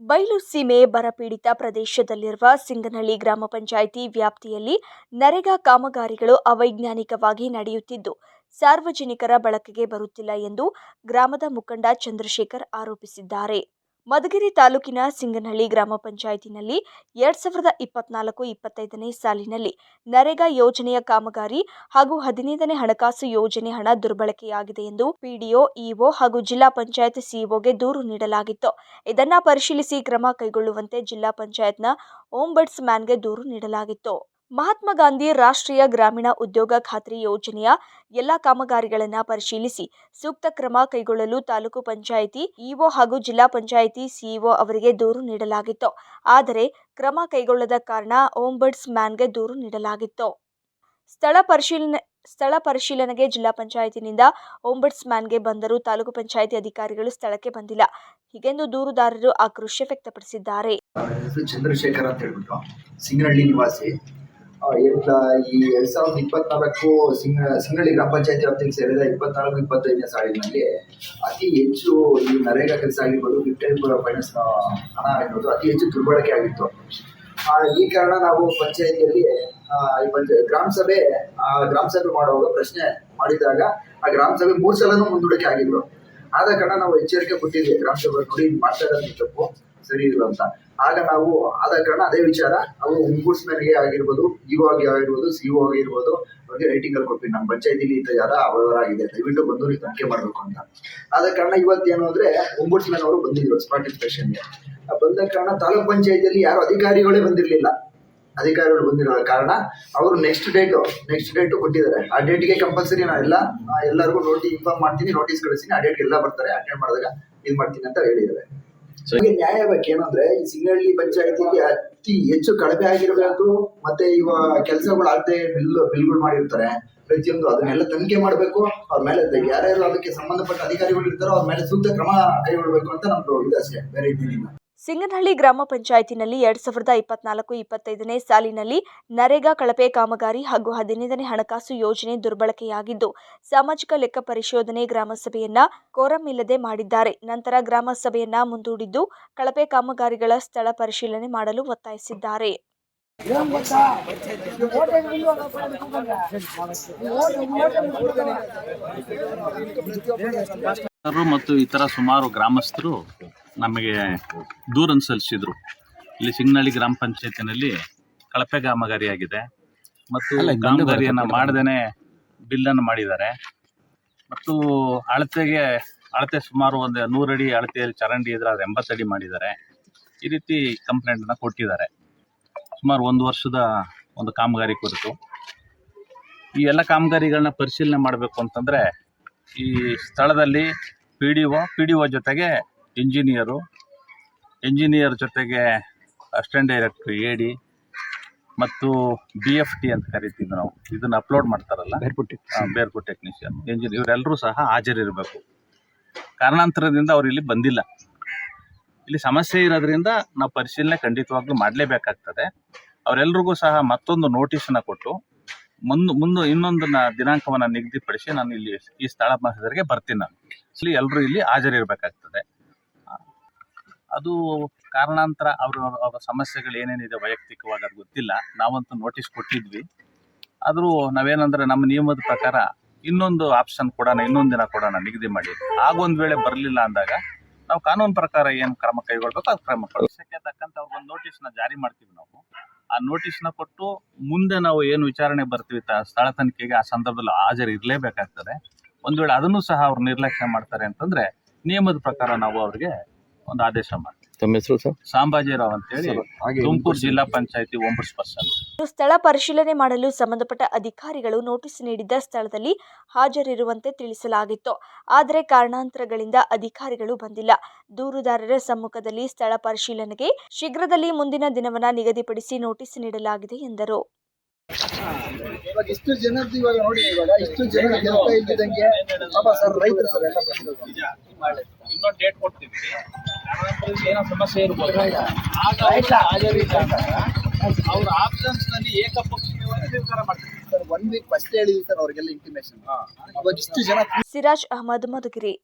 ಬಯಲು ಸೀಮೆ ಬರಪೀಡಿತ ಪ್ರದೇಶದಲ್ಲಿರುವ ಸಿಂಗನಹಳ್ಳಿ ಗ್ರಾಮ ಪಂಚಾಯಿತಿ ವ್ಯಾಪ್ತಿಯಲ್ಲಿ ನರೇಗಾ ಕಾಮಗಾರಿಗಳು ಅವೈಜ್ಞಾನಿಕವಾಗಿ ನಡೆಯುತ್ತಿದ್ದು, ಸಾರ್ವಜನಿಕರ ಬಳಕೆಗೆ ಬರುತ್ತಿಲ್ಲ ಎಂದು ಗ್ರಾಮದ ಮುಖಂಡ ಚಂದ್ರಶೇಖರ್ ಆರೋಪಿಸಿದ್ದಾರೆ. ಮಧುಗಿರಿ ತಾಲೂಕಿನ ಸಿಂಗನಹಳ್ಳಿ ಗ್ರಾಮ ಪಂಚಾಯಿತಿನಲ್ಲಿ ಎರಡ್ ಸಾವಿರದ ಇಪ್ಪತ್ನಾಲ್ಕು ಇಪ್ಪತ್ತೈದನೇ ಸಾಲಿನಲ್ಲಿ ನರೇಗಾ ಯೋಜನೆಯ ಕಾಮಗಾರಿ ಹಾಗೂ ಹದಿನೈದನೇ ಹಣಕಾಸು ಯೋಜನೆ ಹಣ ದುರ್ಬಳಕೆಯಾಗಿದೆ ಎಂದು ಪಿಡಿಒ, ಇಒ ಹಾಗೂ ಜಿಲ್ಲಾ ಪಂಚಾಯತ್ ಸಿಇಒಗೆ ದೂರು ನೀಡಲಾಗಿತ್ತು. ಇದನ್ನ ಪರಿಶೀಲಿಸಿ ಕ್ರಮ ಕೈಗೊಳ್ಳುವಂತೆ ಜಿಲ್ಲಾ ಪಂಚಾಯತ್ನ ಓಂಬಡ್ಸ್ ಮ್ಯಾನ್ಗೆ ದೂರು ನೀಡಲಾಗಿತ್ತು. ಮಹಾತ್ಮ ಗಾಂಧಿ ರಾಷ್ಟ್ರೀಯ ಗ್ರಾಮೀಣ ಉದ್ಯೋಗ ಖಾತ್ರಿ ಯೋಜನೆಯ ಎಲ್ಲ ಕಾಮಗಾರಿಗಳನ್ನು ಪರಿಶೀಲಿಸಿ ಸೂಕ್ತ ಕ್ರಮ ಕೈಗೊಳ್ಳಲು ತಾಲೂಕು ಪಂಚಾಯಿತಿ, ಇಒ ಹಾಗೂ ಜಿಲ್ಲಾ ಪಂಚಾಯಿತಿ ಸಿಇಒ ಅವರಿಗೆ ದೂರು ನೀಡಲಾಗಿತ್ತು. ಆದರೆ ಕ್ರಮ ಕೈಗೊಳ್ಳದ ಕಾರಣ ಓಂಬಡ್ಸ್ ಮ್ಯಾನ್ಗೆ ದೂರು ನೀಡಲಾಗಿತ್ತು. ಸ್ಥಳ ಪರಿಶೀಲನೆ, ಸ್ಥಳ ಪರಿಶೀಲನೆಗೆ ಜಿಲ್ಲಾ ಪಂಚಾಯತಿನಿಂದ ಓಂಬಡ್ಸ್ ಮ್ಯಾನ್ಗೆ ಬಂದರೂ ತಾಲೂಕು ಪಂಚಾಯಿತಿ ಅಧಿಕಾರಿಗಳು ಸ್ಥಳಕ್ಕೆ ಬಂದಿಲ್ಲ. ಹೀಗೆಂದು ದೂರುದಾರರು ಆಕ್ರೋಶ ವ್ಯಕ್ತಪಡಿಸಿದ್ದಾರೆ. ಚಂದ್ರಶೇಖರ್ ಅಂತ ಹೇಳ್ಬಿಟ್ಟು ಸಿಂಗನಹಳ್ಳಿ ನಿವಾಸಿ. ಎಲ್ಲ ಈ ಎರಡ್ ಸಾವಿರದ ಇಪ್ಪತ್ನಾಲ್ಕು ಸಿಂಗ ಸಿಂಗಳಿ ಗ್ರಾಮ ಪಂಚಾಯತಿ ವ್ಯಾಪ್ತಿಗೆ ಸೇರಿದ ಇಪ್ಪತ್ನಾಲ್ಕು ಇಪ್ಪತ್ತೈದನೇ ಸಾಲಿನಲ್ಲಿ ಅತಿ ಹೆಚ್ಚು ಈ ನರೇಗಾ ಕೆಲಸ ಆಗಿರ್ಬೋದು ಫಿಫ್ಟೀನ್ ಫೈನಾನ್ಸ್ ಹಣ ಆಗಿರ್ಬೋದು ಅತಿ ಹೆಚ್ಚು ದುರ್ಬಳಕೆ ಆಗಿತ್ತು. ಈ ಕಾರಣ ನಾವು ಪಂಚಾಯತಿಯಲ್ಲಿ ಈ ಗ್ರಾಮ ಸಭೆ ಆ, ಗ್ರಾಮ ಸಭೆ ಮಾಡುವಾಗ ಪ್ರಶ್ನೆ ಮಾಡಿದಾಗ ಆ ಗ್ರಾಮ ಸಭೆ ಮೂರು ಸಲನೂ ಮುಂದೂಡಿಕೆ ಆಗಿದ್ರು. ಆದ ಕಾರಣ ನಾವು ಎಚ್ಚರಿಕೆ ಕೊಟ್ಟಿದ್ವಿ ಗ್ರಾಮ ಸಭೆ ನೋಡಿ ಮಾಡ್ತಾ ತಪ್ಪು ಸರಿ ಇಲ್ಲ ಅಂತ. ಆಗ ನಾವು ಆದ ಕಾರಣ ಅದೇ ವಿಚಾರ, ನಾವು ಗೆ ಆಗಿರ್ಬೋದು ಇಒ ಆಗಿ ಆಗಿರ್ಬೋದು ಸಿಒ ಆಗಿರ್ಬೋದು, ಅವ್ರಿಗೆ ರೈಟಿಂಗ್ ಅಲ್ಲಿ ಕೊಟ್ವಿ. ನಮ್ಮ ಪಂಚಾಯತಿಲಿ ಈ ಯಾರ ಅವ್ಯವಹಾರ ಆಗಿದೆ. ದಯವಿಟ್ಟು ಬಂದು ನೀವು ತನಿಖೆ ಮಾಡಬೇಕು ಅಂತ. ಆದ ಕಾರಣ ಇವತ್ತೇನು ಅಂದ್ರೆ ಒಂಬುಡ್ಸ್ಮನ್ ಅವರು ಬಂದಿದ್ರು ಸ್ಪಾಟ್ ಇನ್ಸ್ಪೆಕ್ಷನ್ಗೆ ಬಂದ ಕಾರಣ ತಾಲೂಕ್ ಪಂಚಾಯತಿಯಲ್ಲಿ ಯಾರು ಅಧಿಕಾರಿಗಳೇ ಬಂದಿರಲಿಲ್ಲ. ಅಧಿಕಾರಿಗಳು ಬಂದಿರೋ ಕಾರಣ ಅವರು ನೆಕ್ಸ್ಟ್ ಡೇಟು ನೆಕ್ಸ್ಟ್ ಡೇಟು ಕೊಟ್ಟಿದ್ದಾರೆ. ಆ ಡೇಟ್ಗೆ ಕಂಪಲ್ಸರಿ ನಾನು ಎಲ್ಲ ಎಲ್ಲರಿಗೂ ನೋಟಿ ಇನ್ಫಾರ್ಮ್ ಮಾಡ್ತೀನಿ ನೋಟಿಸ್ ಕಳಿಸ್ತೀನಿ. ಆ ಡೇಟ್ಗೆ ಎಲ್ಲ ಬರ್ತಾರೆ. ಅಟೆಂಡ್ ಮಾಡಿದಾಗ ಇದು ಮಾಡ್ತೀನಿ ಅಂತ ಹೇಳಿದ್ದಾರೆ. ಹಾಗೆ ನ್ಯಾಯ ಏನಂದ್ರೆ, ಈ ಸಿಂಗಳ್ಳಿ ಪಂಚಾಯತಿಗೆ ಅತಿ ಹೆಚ್ಚು ಕಡಿಮೆ ಆಗಿರಬೇಕು ಮತ್ತೆ ಇವ ಕೆಲಸಗಳು ಆಗದೆ ಬಿಲ್, ಬಿಲ್ಗಳು ಮಾಡಿರ್ತಾರೆ. ಪ್ರತಿಯೊಂದು ಅದನ್ನೆಲ್ಲ ತನಿಖೆ ಮಾಡಬೇಕು, ಅವ್ರ ಮೇಲೆ ಯಾರ್ಯಾರು ಅದಕ್ಕೆ ಸಂಬಂಧಪಟ್ಟ ಅಧಿಕಾರಿಗಳು ಇರ್ತಾರೋ ಅವ್ರ ಮೇಲೆ ಸೂಕ್ತ ಕ್ರಮ ಕೈಗೊಳ್ಬೇಕು ಅಂತ ನಮ್ದು ಇದು ಅಷ್ಟೇ ಬೇರೆ ಇದೇನಿಲ್ಲ ಸಿಂಗನಹಳ್ಳಿ ಗ್ರಾಮ ಪಂಚಾಯತಿನಲ್ಲಿ ಎರಡ್ ಸಾವಿರದ ಇಪ್ಪತ್ನಾಲ್ಕು ಇಪ್ಪತ್ತೈದನೇ ಸಾಲಿನಲ್ಲಿ ನರೇಗಾ ಕಳಪೆ ಕಾಮಗಾರಿ ಹಾಗೂ ಹದಿನೈದನೇ ಹಣಕಾಸು ಯೋಜನೆ ದುರ್ಬಳಕೆಯಾಗಿದ್ದು, ಸಾಮಾಜಿಕ ಲೆಕ್ಕ ಪರಿಶೋಧನೆ ಗ್ರಾಮಸಭೆಯನ್ನ ಕೋರಂ ಇಲ್ಲದೆ ಮಾಡಿದ್ದಾರೆ. ನಂತರ ಗ್ರಾಮಸಭೆಯನ್ನ ಮುಂದೂಡಿದ್ದು, ಕಳಪೆ ಕಾಮಗಾರಿಗಳ ಸ್ಥಳ ಪರಿಶೀಲನೆ ಮಾಡಲು ಒತ್ತಾಯಿಸಿದ್ದಾರೆ. ಮತ್ತು ಇತರ ಸುಮಾರು ಗ್ರಾಮಸ್ಥರು ನಮಗೆ ದೂರನ್ನು ಸಲ್ಲಿಸಿದ್ರು ಇಲ್ಲಿ ಸಿಂಗ್ನಳ್ಳಿ ಗ್ರಾಮ ಪಂಚಾಯತಿನಲ್ಲಿ ಕಳಪೆ ಕಾಮಗಾರಿಯಾಗಿದೆ. ಮತ್ತು ಕಾಮಗಾರಿಯನ್ನು ಮಾಡದೇನೆ ಬಿಲ್ಲನ್ನು ಮಾಡಿದ್ದಾರೆ. ಮತ್ತು ಅಳತೆಗೆ ಅಳತೆ ಸುಮಾರು ಒಂದು ನೂರಡಿ ಅಳತೆಯಲ್ಲಿ ಚರಂಡಿ ಇದ್ರೆ ಅದು ಎಂಬತ್ತಡಿ ಮಾಡಿದ್ದಾರೆ. ಈ ರೀತಿ ಕಂಪ್ಲೇಂಟನ್ನು ಕೊಟ್ಟಿದ್ದಾರೆ. ಸುಮಾರು ಒಂದು ವರ್ಷದ ಒಂದು ಕಾಮಗಾರಿ ಕುರಿತು. ಈ ಎಲ್ಲ ಕಾಮಗಾರಿಗಳನ್ನ ಪರಿಶೀಲನೆ ಮಾಡಬೇಕು ಅಂತಂದರೆ ಈ ಸ್ಥಳದಲ್ಲಿ P D O P D O ಜೊತೆಗೆ ಇಂಜಿನಿಯರು ಇಂಜಿನಿಯರ್ ಜೊತೆಗೆ ಅಸ್ಟೆಂಟ್ ಡೈರೆಕ್ಟ್ರು ಎ ಡಿ ಮತ್ತು ಬಿ ಎಫ್ ಟಿ ಅಂತ ಕರಿತೀವಿ ನಾವು. ಇದನ್ನು ಅಪ್ಲೋಡ್ ಮಾಡ್ತಾರಲ್ಲ? ಬೇರ್ಪುಟ್ ಟೆಕ್ನಿಷಿಯನ್ ಇಂಜಿನಿಯರ್ ಇವರೆಲ್ಲರೂ ಸಹ ಹಾಜರಿರಬೇಕು. ಕಾರಣಾಂತರದಿಂದ ಅವ್ರು ಇಲ್ಲಿ ಬಂದಿಲ್ಲ. ಇಲ್ಲಿ ಸಮಸ್ಯೆ ಇರೋದ್ರಿಂದ ನಾವು ಪರಿಶೀಲನೆ ಖಂಡಿತವಾಗ್ಲೂ ಮಾಡಲೇಬೇಕಾಗ್ತದೆ. ಅವರೆಲ್ರಿಗೂ ಸಹ ಮತ್ತೊಂದು ನೋಟಿಸನ್ನು ಕೊಟ್ಟು ಮುಂದೆ ಮುಂದೆ ಇನ್ನೊಂದು ದಿನಾಂಕವನ್ನು ದಿನಾಂಕವನ್ನ ನಿಗದಿಪಡಿಸಿ ನಾನು ಇಲ್ಲಿ ಈ ಸ್ಥಳ ಮಹಸರಿಗೆ ಬರ್ತೀನಿ ನಾನು. ಇಲ್ಲಿ ಎಲ್ಲರೂ ಇಲ್ಲಿ ಹಾಜರಿರ್ಬೇಕಾಗ್ತದೆ. ಅದು ಕಾರಣಾಂತರ ಅವ್ರ ಅವರ ಸಮಸ್ಯೆಗಳು ಏನೇನಿದೆ ವೈಯಕ್ತಿಕವಾಗಿ ಅದು ಗೊತ್ತಿಲ್ಲ. ನಾವಂತೂ ನೋಟಿಸ್ ಕೊಟ್ಟಿದ್ವಿ. ಆದರೂ ನಾವೇನಂದ್ರೆ ನಮ್ಮ ನಿಯಮದ ಪ್ರಕಾರ ಇನ್ನೊಂದು ಆಪ್ಷನ್ ಕೊಡೋಣ, ಇನ್ನೊಂದು ದಿನ ಕೊಡೋಣ, ನಿಗದಿ ಮಾಡಿ. ಆಗೊಂದು ವೇಳೆ ಬರಲಿಲ್ಲ ಅಂದಾಗ ನಾವು ಕಾನೂನು ಪ್ರಕಾರ ಏನು ಕ್ರಮ ಕೈಗೊಳ್ಬೇಕು ಅದು ಕ್ರಮ ವಿಷಯಕ್ಕೆ ತಕ್ಕಂತ ಅವ್ರಿಗೊಂದು ನೋಟಿಸ್ನ ಜಾರಿ ಮಾಡ್ತೀವಿ ನಾವು. ಆ ನೋಟಿಸ್ನ ಕೊಟ್ಟು ಮುಂದೆ ನಾವು ಏನು ವಿಚಾರಣೆ ಬರ್ತೀವಿ ತ- ಸ್ಥಳ ತನಿಖೆಗೆ ಆ ಸಂದರ್ಭದಲ್ಲಿ ಹಾಜರು ಇರಲೇಬೇಕಾಗ್ತದೆ. ಒಂದು ವೇಳೆ ಅದನ್ನು ಸಹ ಅವ್ರು ನಿರ್ಲಕ್ಷ್ಯ ಮಾಡ್ತಾರೆ ಅಂತಂದ್ರೆ ನಿಯಮದ ಪ್ರಕಾರ ನಾವು ಅವ್ರಿಗೆ ಒಂದು ಆದೇಶ ಮಾಡಿ ತಮ್ಮ ಹೆಸರು ಸರ್? ಸಾಂಬಾಜಿರಾವ್ ಅಂತೇಳಿ ತುಮಕೂರು ಜಿಲ್ಲಾ ಪಂಚಾಯತಿ ಒಂಬತ್ತು ಪರ್ಸನ್ ಸ್ಥಳ ಪರಿಶೀಲನೆ ಮಾಡಲು ಸಂಬಂಧಪಟ್ಟ ಅಧಿಕಾರಿಗಳು ನೋಟಿಸ್ ನೀಡಿದ್ದ ಸ್ಥಳದಲ್ಲಿ ಹಾಜರಿರುವಂತೆ ತಿಳಿಸಲಾಗಿತ್ತು. ಆದರೆ ಕಾರಣಾಂತರಗಳಿಂದ ಅಧಿಕಾರಿಗಳು ಬಂದಿಲ್ಲ. ದೂರುದಾರರ ಸಮ್ಮುಖದಲ್ಲಿ ಸ್ಥಳ ಪರಿಶೀಲನೆಗೆ ಶೀಘ್ರದಲ್ಲಿ ಮುಂದಿನ ದಿನವನ್ನ ನಿಗದಿಪಡಿಸಿ ನೋಟಿಸ್ ನೀಡಲಾಗಿದೆ ಎಂದರು. ಇವಾಗ ಇಷ್ಟು ಜನದ್ದು ಇವಾಗ ನೋಡಿ ಇವಾಗ ಇಷ್ಟು ಜನ ಪಾಪ ಸರ್ ರೈತರು ಸರ್ ಎಲ್ಲ ಇನ್ನೊಂದು ಡೇಟ್ ಕೊಡ್ತೀವಿ. ಏನೋ ಸಮಸ್ಯೆ ಇರ್ಬೋದು. ಅವ್ರ ಆಪ್ಷನ್ಸ್ನಲ್ಲಿ ಏಕಪಕ್ಷೀಯವಾಗಿ ನಿರ್ಧಾರ ಮಾಡ್ತೀವಿ ಸರ್ ಒನ್ ವೀಕ್ ಫಸ್ಟ್ ಹೇಳಿದ್ವಿ ಸರ್ ಅವ್ರಿಗೆಲ್ಲ ಇಂಟಿಮೇಶನ್ ಇವಾಗ ಇಷ್ಟು ಜನ ಸಿರಾಜ್ ಅಹಮದ್ ಮಧುಗಿರಿ.